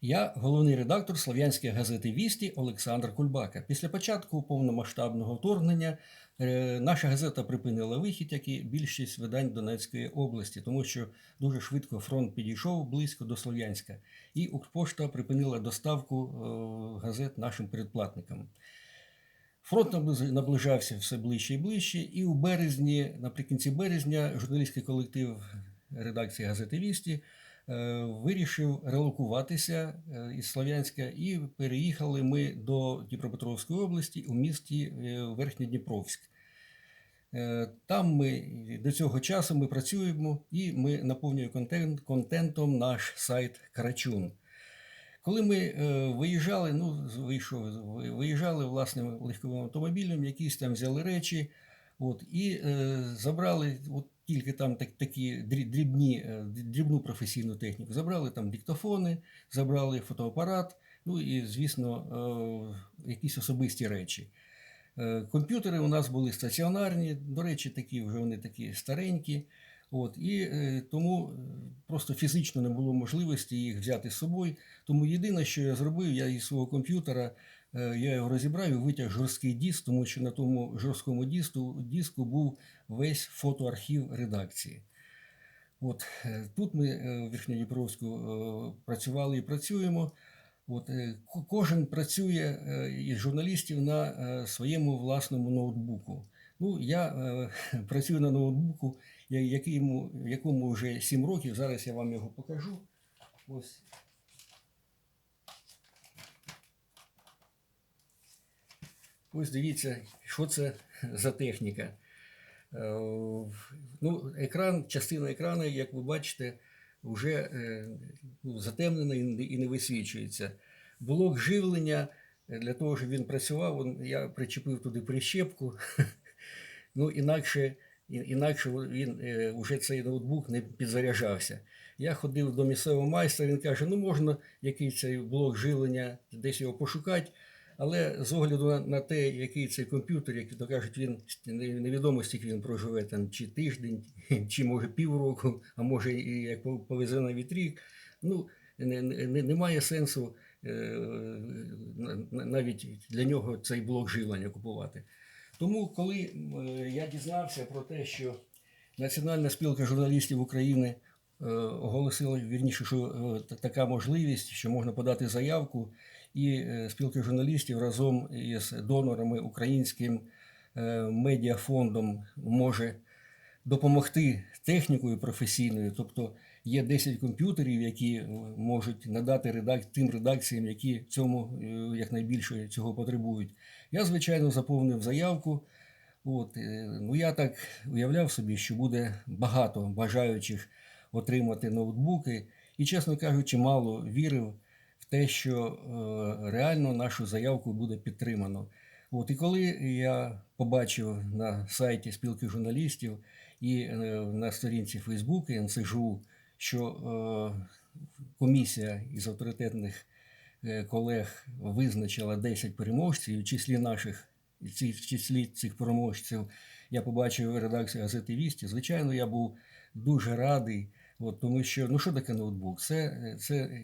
Я головний редактор слов'янської газети Вісті Олександр Кульбака. Після початку повномасштабного вторгнення е, наша газета припинила вихід, як і більшість видань Донецької області, тому що дуже швидко фронт підійшов близько до Слов'янська, і Укрпошта припинила доставку е, газет нашим передплатникам. Фронт наближ- наближався все ближче і ближче, і у березні, наприкінці березня, журналістський колектив редакції газети Вісті вирішив релокуватися е, із Слов'янська, і переїхали ми до Дніпропетровської області у місті е, Верхньодніпровськ. Е, Там ми до цього часу ми працюємо і ми наповнюємо контент, контентом наш сайт Карачун. Коли ми е, виїжджали, ну, вийшов, виїжджали власним легковим автомобілем, якісь там взяли речі, от, і е, забрали от, тільки там так, такі дрібні, е, дрібну професійну техніку. Забрали там диктофони, забрали фотоапарат, ну і, звісно, е, якісь особисті речі. Е, Комп'ютери у нас були стаціонарні, до речі, такі вже вони такі старенькі. От, і тому просто фізично не було можливості їх взяти з собою. Тому єдине, що я зробив, я із свого комп'ютера я його розібрав і витяг жорсткий диск, тому що на тому жорсткому диску, диску був весь фотоархів редакції. От, е, тут ми е, в Верхньодніпровську е, працювали і працюємо. От, е, кожен працює е, із журналістів на е, своєму власному ноутбуку. Ну, я е, працюю на ноутбуку, якому, якому вже 7 років. Зараз я вам його покажу. Ось. Ось дивіться, що це за техніка. Е, Ну, екран, частина екрану, як ви бачите, вже е, ну, затемнена і не- висвічується. Блок живлення е, для того, щоб він працював, я причепив туди прищепку. Ну, інакше, інакше він вже цей ноутбук не підзаряджався. Я ходив до місцевого майстра, він каже: ну можна який цей блок живлення, десь його пошукати. Але з огляду на, на те, який цей комп'ютер, як то кажуть, він не- невідомо стільки він проживе там чи тиждень, чи може півроку, а може і як повезе навіть рік. Ну не, не, немає сенсу е, на- на- навіть для нього цей блок живлення купувати. Тому, коли е, я дізнався про те, що Національна спілка журналістів України е, оголосила вірніше, що е, така можливість, що можна подати заявку, і е, спілка журналістів разом із донорами українським медіафондом може допомогти технікою професійною, тобто є 10 комп'ютерів, які можуть надати редак... тим редакціям, які цьому якнайбільше цього потребують. Я, звичайно, заповнив заявку. От, ну, я так уявляв собі, що буде багато бажаючих отримати ноутбуки, і, чесно кажучи, мало вірив в те, що е, реально нашу заявку буде підтримано. От, і коли я побачив на сайті спілки журналістів і е, на сторінці Фейсбуку НСЖУ, що е, комісія із авторитетних колег визначила 10 переможців, в числі наших, в числі цих переможців я побачив редакцію газети Вісті. Звичайно, я був дуже радий, от, тому що ну що таке ноутбук? Це, це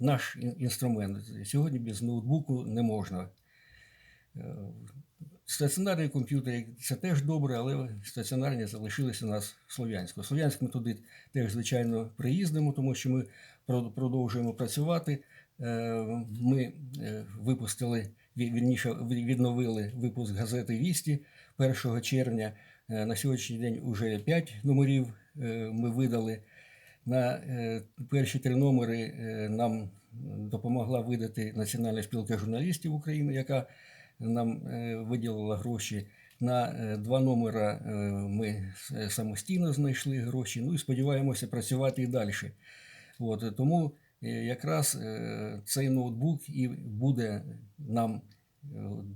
наш інструмент. Сьогодні без ноутбуку не можна. Е, Стаціонарні комп'ютери це теж добре, але стаціонарні залишилися у нас в Слов'янську. Слов'янськ ми туди теж, звичайно, приїздимо, тому що ми продовжуємо працювати. Е, Ми е, випустили, вірніше, відновили випуск газети Вісті 1 червня. Е, На сьогоднішній день вже 5 номерів е, ми видали. На е, перші три номери нам допомогла видати Національна спілка журналістів України, яка нам виділила гроші. На два номера ми самостійно знайшли гроші. Ну і сподіваємося працювати і далі. От, тому якраз е, цей ноутбук і буде нам е,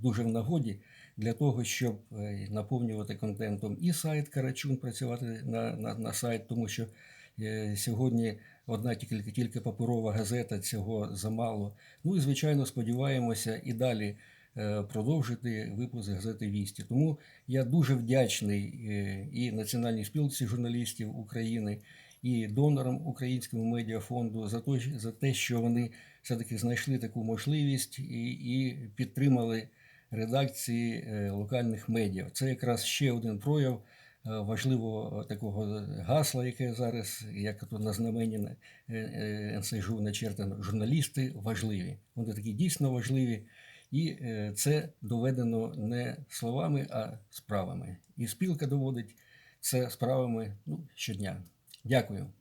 дуже в нагоді для того, щоб е, наповнювати контентом і сайт Карачун, працювати на, на, на сайт, тому що е, сьогодні одна тільки, тільки паперова газета цього замало. Ну і звичайно сподіваємося і далі е, продовжити випуск газети Вісті. Тому я дуже вдячний е, і Національній спілці журналістів України, і донорам Українському медіафонду за те, за те, що вони все-таки знайшли таку можливість і, і підтримали редакції е, локальних медіа. Це якраз ще один прояв е, важливого такого гасла, яке зараз, як тут на знамені на- е, е, НСЖУ начертано, журналісти важливі. Вони такі дійсно важливі. І е, це доведено не словами, а справами. І спілка доводить це справами ну, щодня. Дякую.